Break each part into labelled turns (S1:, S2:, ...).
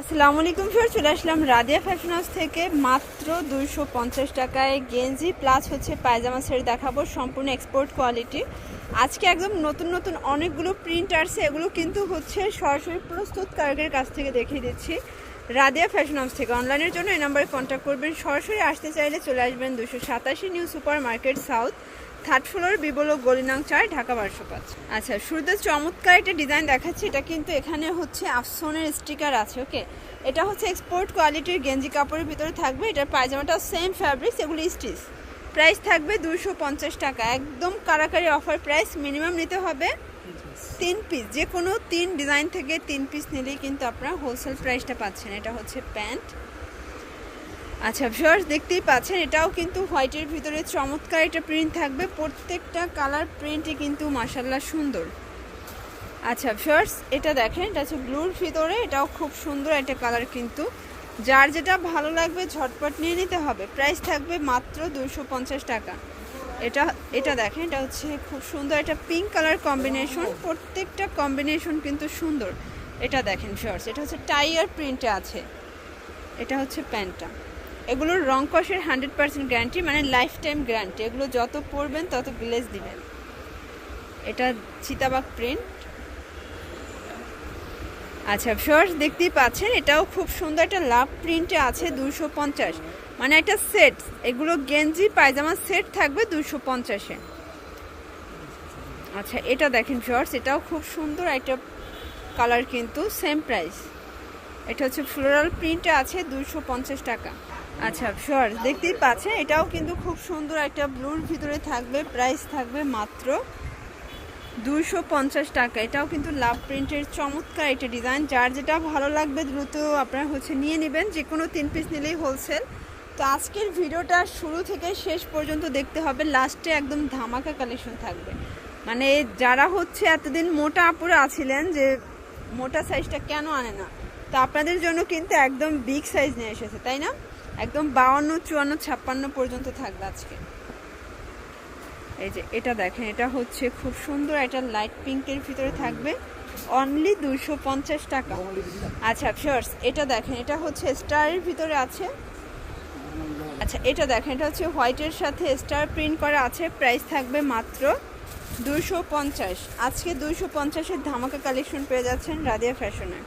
S1: আসসালামু আলাইকুম স্যার চলে আসলাম রাদিয়া ফ্যাশন হাউস থেকে। মাত্র দুইশো পঞ্চাশ টাকায় গেঞ্জি প্লাস হচ্ছে পায়জামা সেট দেখাবো, সম্পূর্ণ এক্সপোর্ট কোয়ালিটি আজকে একদম নতুন নতুন অনেকগুলো প্রিন্ট আসছে, এগুলো কিন্তু হচ্ছে সরাসরি প্রস্তুতকারকের কাছ থেকে দেখিয়ে দিচ্ছি। রাদিয়া ফ্যাশন হাউস থেকে অনলাইনের জন্য এই নাম্বারে কন্ট্যাক্ট করবেন। সরাসরি আসতে চাইলে চলে আসবেন দুশো সাতাশি new super market south third floor বিবল গলিনাং চার, ঢাকা বারোশো পাঁচ। আচ্ছা শুরুতে চমৎকার একটা ডিজাইন দেখাচ্ছি। এটা কিন্তু এখানে হচ্ছে আফসনের স্টিকার আছে ওকে এটা হচ্ছে এক্সপোর্ট কোয়ালিটির গেঞ্জি কাপড়ের ভিতরে থাকবে। এটার পায়জামাটা সেম ফ্যাব্রিক্স এগুলো স্টিচ প্রাইস থাকবে দুশো পঞ্চাশ টাকা। একদম কারাকারি অফার প্রাইস মিনিমাম নিতে হবে তিন পিস যে কোনো তিন ডিজাইন থেকে তিন পিস নিলেই কিন্তু আপনারা হোলসেল প্রাইসটা পাচ্ছেন। এটা হচ্ছে প্যান্ট। আচ্ছা ভিউয়ার্স দেখতেই পাচ্ছেন, এটাও কিন্তু হোয়াইটের ভিতরে চমৎকার একটা প্রিন্ট থাকবে। প্রত্যেকটা কালার প্রিন্টই কিন্তু মাসাল্লাহ সুন্দর। আচ্ছা ভিউয়ার্স এটা দেখেন, এটা হচ্ছে ব্লুর ভিতরে, এটাও খুব সুন্দর একটা কালার কিন্তু। যার যেটা ভালো লাগবে, ঝটপট নিয়ে নিতে হবে। প্রাইস থাকবে মাত্র দুশো টাকা। এটা এটা দেখেন, এটা হচ্ছে খুব সুন্দর একটা পিঙ্ক কালার কম্বিনেশন প্রত্যেকটা কম্বিনেশন কিন্তু সুন্দর। এটা দেখেন ভিউয়ার্স এটা হচ্ছে টাইয়ার প্রিন্টে আছে। এটা হচ্ছে প্যান্টটা। এগুলোর রং কষের হান্ড্রেড পার্সেন্ট গ্যারান্টি মানে লাইফ টাইম গ্যারান্টি এগুলো যত পরবেন, তত গ্লেজ দিবেন। এটা চিতাবাগ প্রিন্ট আচ্ছা শর্টস দেখতেই পাচ্ছেন, এটাও খুব সুন্দর একটা লাভ প্রিন্টে আছে দুশো পঞ্চাশ। মানে একটা সেট এগুলো গেঞ্জি, পায়জামা সেট থাকবে দুশো পঞ্চাশে। আচ্ছা এটা দেখেন শর্টস এটাও খুব সুন্দর একটা কালার কিন্তু সেম প্রাইস এটা হচ্ছে ফ্লোরাল প্রিন্টে আছে দুশো টাকা। আচ্ছা শর্ট দেখতেই পাচ্ছেন, এটাও কিন্তু খুব সুন্দর একটা ব্লুর ভিতরে থাকবে প্রাইস থাকবে মাত্র দুশো পঞ্চাশ টাকা। এটাও কিন্তু লাভ প্রিন্টের চমৎকার একটা ডিজাইন যার যেটা ভালো লাগবে দ্রুত আপনারা হচ্ছে নিয়ে নেবেন যে কোনো তিন পিস নিলেই হোলসেল তো আজকের ভিডিওটা শুরু থেকে শেষ পর্যন্ত দেখতে হবে। লাস্টে একদম ধামাকা কালেকশন থাকবে। মানে যারা হচ্ছে এতদিন মোটা আপুরে আছিলেন যে মোটা সাইজটা কেন আনে না? তো আপনাদের জন্য কিন্তু একদম বিগ সাইজ নিয়ে এসেছে, তাই না? একদম বাউন্ন, চুয়ান্ন, ছাপ্পান্ন পর্যন্ত থাকবে আজকে। এই যে এটা দেখেন, এটা হচ্ছে খুব সুন্দর একটা লাইট পিঙ্কের ভিতরে থাকবে। অনলি দুইশো পঞ্চাশ টাকা। আচ্ছা ফিওর্স এটা দেখেন, এটা হচ্ছে স্টারের ভিতরে আছে। আচ্ছা এটা দেখেন, এটা হচ্ছে হোয়াইটের সাথে স্টার প্রিন্ট করা আছে। প্রাইস থাকবে মাত্র দুশো পঞ্চাশ। আজকে দুশো পঞ্চাশের ধামাকা কালেকশন পেয়ে যাচ্ছেন রাদিয়া ফ্যাশনে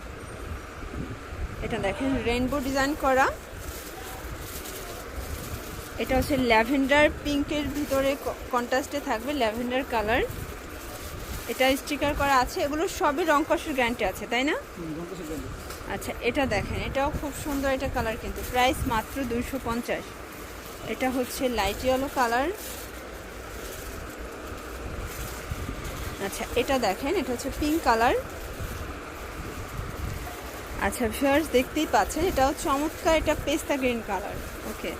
S1: এটা দেখেন রেনবো ডিজাইন করা। এটা হচ্ছে ল্যাভেন্ডার পিঙ্কের ভিতরে কন্ট্রাস্টে থাকবে ল্যাভেন্ডার কালার। এটা স্টিকার করা আছে এগুলো সবই রং কষের গ্যারান্টি আছে তাই না? আচ্ছা এটা দেখেন এটাও খুব সুন্দর এটা কালার কিন্তু। প্রাইস মাত্র দুইশো পঞ্চাশ। এটা হচ্ছে লাইট ইয়েলো কালার আচ্ছা এটা দেখেন এটা হচ্ছে পিঙ্ক কালার আচ্ছা ভিউয়ার্স দেখতেই পাচ্ছেন এটাও চমৎকার এটা পেস্তা গ্রিন কালার ওকে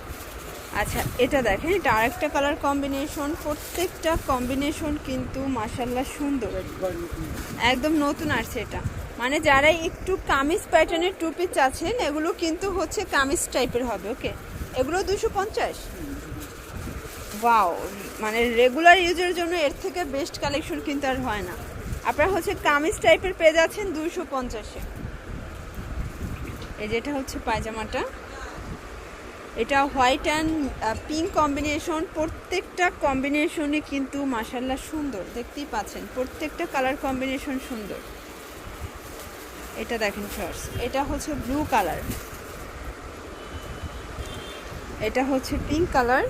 S1: আচ্ছা এটা দেখেন, এটা আরেকটা কালার কম্বিনেশন প্রত্যেকটা কম্বিনেশন কিন্তু মাসাল্লাহ সুন্দর। একদম নতুন আসছে এটা। মানে যারা একটু কামিজ প্যাটার্নের টু পিস আছেন এগুলো কিন্তু হচ্ছে কামিজ টাইপের হবে ওকে এগুলো দুশো পঞ্চাশ। ওয়াও মানে রেগুলার ইউজের জন্য এর থেকে বেস্ট কালেকশন কিন্তু আর হয় না। আপনারা হচ্ছে কামিজ টাইপের পেয়ে যাচ্ছেন দুশো পঞ্চাশে। এই যেটা হচ্ছে পায়জামাটা। এটা হোয়াইট অ্যান্ড পিঙ্ক কম্বিনেশন প্রত্যেকটা কম্বিনেশনে কিন্তু মাসাল্লাহ সুন্দর। দেখতেই পাচ্ছেন, প্রত্যেকটা কালার কম্বিনেশন সুন্দর। এটা দেখেন শর্টস এটা হচ্ছে ব্লু কালার এটা হচ্ছে পিঙ্ক কালার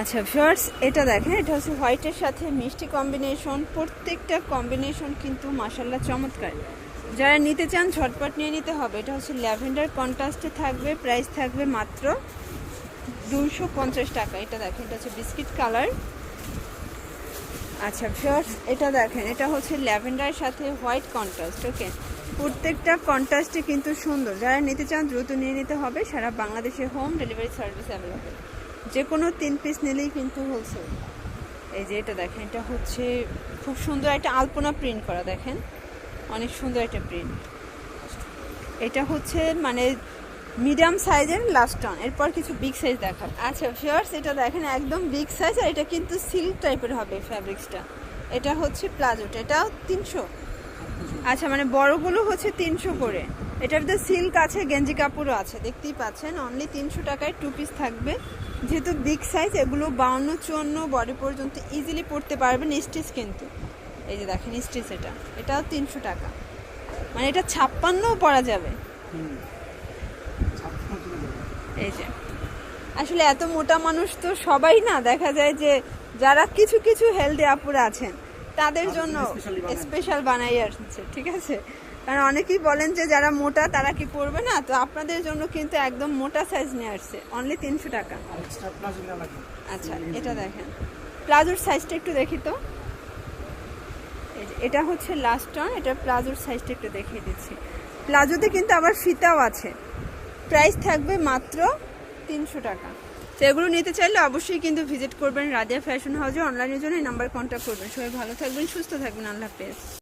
S1: আচ্ছা শর্টস এটা দেখেন, এটা হচ্ছে হোয়াইটের সাথে মিষ্টি কম্বিনেশন প্রত্যেকটা কম্বিনেশন কিন্তু মাসাল্লাহ চমৎকার। যারা নিতে চান, ঝটপট নিয়ে নিতে হবে। এটা হচ্ছে ল্যাভেন্ডার কন্ট্রাস্টে থাকবে, প্রাইস থাকবে মাত্র দুশো পঞ্চাশ টাকা। এটা দেখেন, এটা হচ্ছে বিস্কিট কালার। আচ্ছা ফার্স্ট এটা দেখেন, এটা হচ্ছে ল্যাভেন্ডার সাথে হোয়াইট কন্ট্রাস্ট, ওকে? প্রত্যেকটা কন্ট্রাস্টে কিন্তু সুন্দর। যারা নিতে চান, দ্রুত নিয়ে নিতে হবে। সারা বাংলাদেশে হোম ডেলিভারি সার্ভিস অ্যাভেলেবেল। যে কোনো তিন পিস নিলেই কিন্তু হোলসেল। এই যে এটা দেখেন, এটা হচ্ছে খুব সুন্দর একটা আলপনা প্রিন্ট করা, দেখেন। অনেক সুন্দর একটা প্রিন্ট এটা হচ্ছে মানে মিডিয়াম সাইজের লাস্ট অন এরপর কিছু বিগ সাইজ দেখার আচ্ছা ফিয়ার্স এটা দেখেন একদম বিগ সাইজ আর এটা কিন্তু সিল্ক টাইপের হবে ফ্যাব্রিক্সটা এটা হচ্ছে প্লাজোটা এটাও তিনশো। আচ্ছা মানে বড়গুলো হচ্ছে তিনশো করে। এটার মধ্যে সিল্ক আছে, গেঞ্জি কাপড়ও আছে, দেখতেই পাচ্ছেন অনলি তিনশো টাকায় টু পিস থাকবে। যেহেতু বিগ সাইজ এগুলো বাউন্ন, চুয়ান্ন বডি পর্যন্ত ইজিলি পড়তে পারবেন স্টিচ কিন্তু। এই যে দেখেন স্টিচ এটা। এটাও তিনশো টাকা। মানে এটা ছাপ্পান্নও পরা যাবে। এই যে। আসলে এত মোটা মানুষ তো সবাই না দেখা যায় যে যারা কিছু কিছু হেলদি আপুরা আছেন তাদের
S2: তাদের
S1: জন্য। স্পেশাল বানাই আসছে ঠিক আছে? কারণ অনেকেই বলেন যে যারা মোটা তারা কি পরবে না? তো আপনাদের জন্য কিন্তু একদম মোটা সাইজ নিয়ে আসছে অনলি তিনশো টাকা। আচ্ছা এটা দেখেন। প্লাজোর সাইজটা একটু দেখি তো। এটা হচ্ছে লাস্ট টন এটা প্লাজোর সাইজটা একটু দেখিয়ে দিচ্ছি। প্লাজোতে কিন্তু আবার ফিতাও আছে। প্রাইস থাকবে মাত্র তিনশো টাকা। তো এগুলো নিতে চাইলে অবশ্যই কিন্তু ভিজিট করবেন রাজিয়া ফ্যাশন হাউসে অনলাইনের জন্য নাম্বার কন্ট্যাক্ট করবেন। সবাই ভালো থাকবেন, সুস্থ থাকবেন, আল্লাহ হাফেজ।